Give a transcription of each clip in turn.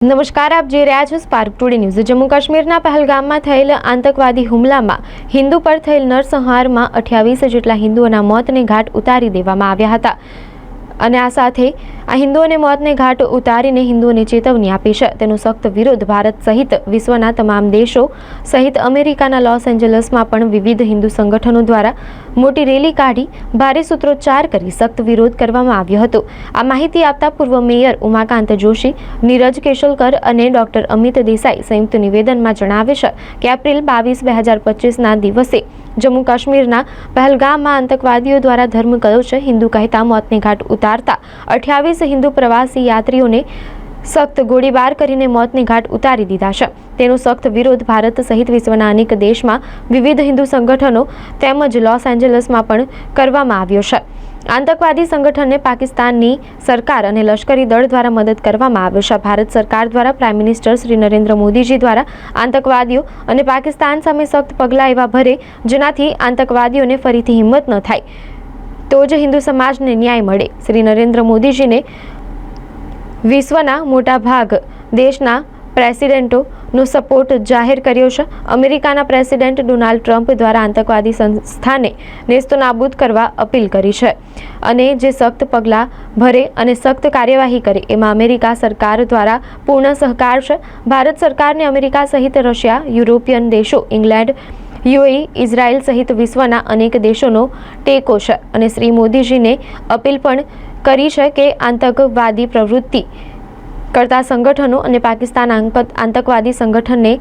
નમસ્કાર, આપ જોઈ રહ્યા છો સ્પાર્ક ટુડે ન્યૂઝ જમ્મુ કાશ્મીરના પહેલગામમાં થયેલ આતંકવાદી હુમલામાં હિન્દુ પર થયેલ નરસંહારમાં અઠ્યાવીસ જેટલા હિન્દુઓના મોતને ઘાટ ઉતારી દેવામાં આવ્યા હતા. અને આ સાથે આ હિન્દુઓને મોતને ઘાટ ઉતારીને હિન્દુઓને ચેતવણી આપી છે. તેનો સખ્ત વિરોધ ભારત સહિત વિશ્વના તમામ દેશો સહિત અમેરિકાના લોસ એન્જલસમાં પણ વિવિધ હિન્દુ સંગઠનો દ્વારા મોટી રેલી કાઢી ભારે સૂત્રોચ્ચાર કરી સખ્ત વિરોધ કરવામાં આવ્યો હતો. આ માહિતી આપતા પૂર્વ મેયર ઉમાકાંત જોશી, નીરજ કેશોલકર અને ડોક્ટર અમિત દેસાઈ સંયુક્ત નિવેદનમાં જણાવે છે કે એપ્રિલ બાવીસ, બે હજાર પચીસના દિવસે જમ્મુ કાશ્મીરના પહેલગામમાં આતંકવાદીઓ દ્વારા ધર્મ છે? હિન્દુ કહેતા મોતને ઘાટ ઉતારતા અઠ્યાવીસ હિન્દુ પ્રવાસી યાત્રીઓને સખ્ત ગોળીબાર કરીને મોતને ઘાટ ઉતારી દીધા છે. તેનો સખ્ત વિરોધ ભારત સહિત વિશ્વના અનેક દેશમાં વિવિધ હિન્દુ સંગઠનો તેમજ લોસ એન્જલસમાં પણ કરવામાં આવ્યો છે. આતંકવાદી સંગઠનને પાકિસ્તાનની સરકાર અને લશ્કરી દળ દ્વારા મદદ કરવામાં આવ્યો છે. ભારત સરકાર દ્વારા પ્રાઇમ મિનિસ્ટર શ્રી નરેન્દ્ર મોદીજી દ્વારા આતંકવાદીઓ અને પાકિસ્તાન સામે સખ્ત પગલાં એવા ભરે, જેનાથી આતંકવાદીઓને ફરીથી હિંમત ન થાય. તો જ હિન્દુ સમાજને ન્યાય મળે. શ્રી નરેન્દ્ર મોદીજીને વિશ્વના મોટા ભાગ દેશના પ્રેસિડેન્ટોનો સપોર્ટ જાહેર કર્યો છે. અમેરિકાના પ્રેસિડેન્ટ ડોનાલ્ડ ટ્રમ્પ દ્વારા આતંકવાદી સંસ્થાને નેસ્તનાબૂદ કરવા અપીલ કરી છે અને જે સખ્ત પગલાં ભરે અને સખ્ત કાર્યવાહી કરે એમાં અમેરિકા સરકાર દ્વારા પૂર્ણ સહકાર છે. ભારત સરકારને અમેરિકા સહિત રશિયા, યુરોપિયન દેશો, ઇંગ્લેન્ડ, યુએઈ, ઇઝરાયલ સહિત વિશ્વના અનેક દેશોનો ટેકો છે. અને શ્રી મોદીજીને અપીલ પણ કરી છે કે આતંકવાદી પ્રવૃત્તિ કરતા સંગઠનો અને પાકિસ્તાન આતંકવાદી સંગઠનને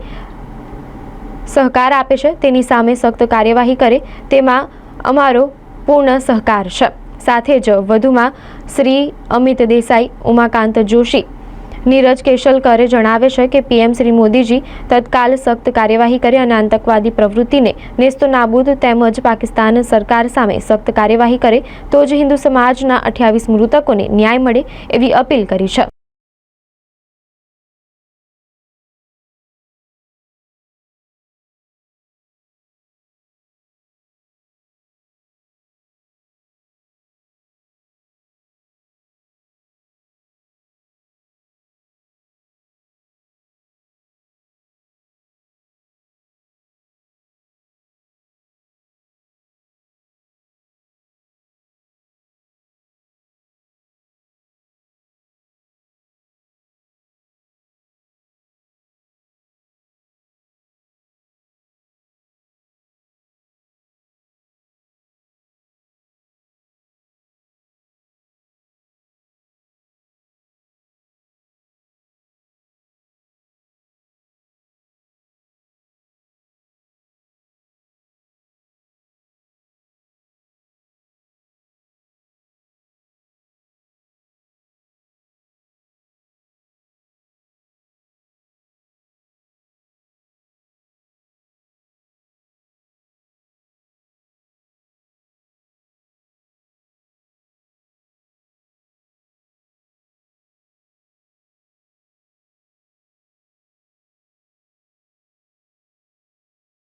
સહકાર આપે છે, તેની સામે સખ્ત કાર્યવાહી કરે, તેમાં અમારો પૂર્ણ સહકાર છે. સાથે જ વધુમાં શ્રી અમિત દેસાઈ, ઉમાકાંત જોશી, નીરજ કેશલકરે જણાવે છે કે પીએમ શ્રી મોદીજી તત્કાલ સખ્ત કાર્યવાહી કરે અને આતંકવાદી પ્રવૃત્તિને નેસ્તો નાબૂદ તેમજ પાકિસ્તાન સરકાર સામે સખ્ત કાર્યવાહી કરે, તો જ હિન્દુ સમાજના અઠ્યાવીસ મૃતકોને ન્યાય મળે એવી અપીલ કરી છે.